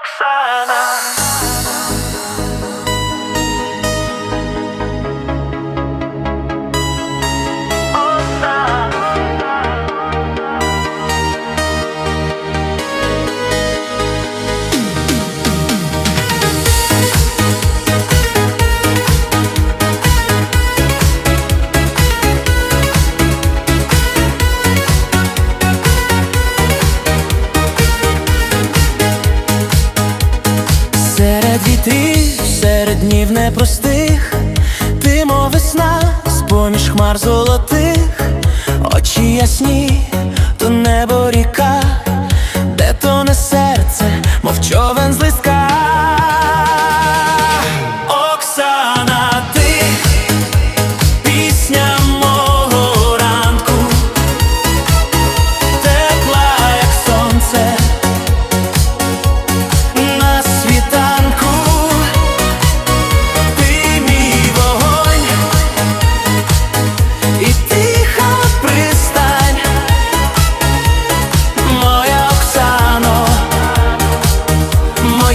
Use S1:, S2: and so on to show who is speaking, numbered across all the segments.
S1: Roxana. Днів непростих, ти мов весна, з-поміж хмар золотих, очі ясні, то небо ріка, де то не серце, мов човен з.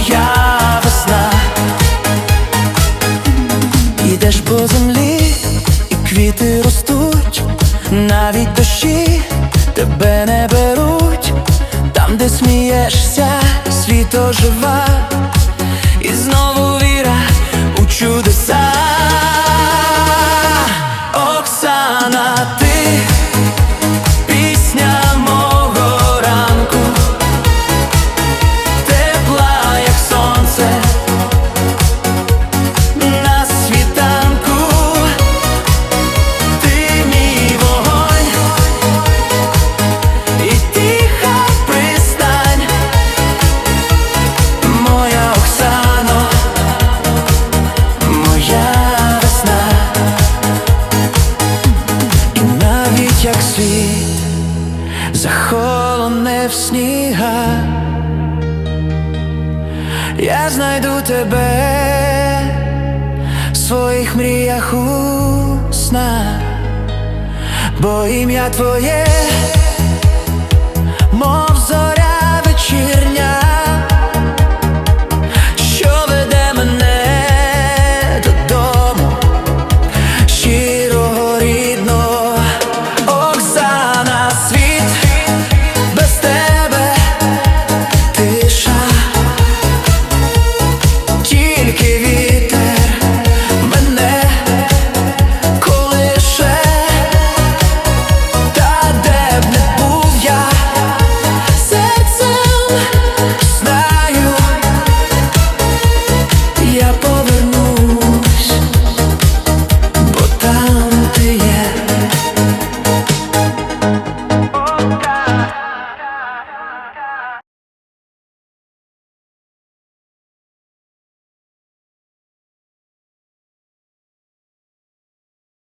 S1: Моя весна, ідеш по землі, і квіти ростуть, навіть дощі тебе не беруть, там, де смієшся, світ ожива, і знову снігах я знайду тебе в своїх мріях у снах, бо ім'я твоє,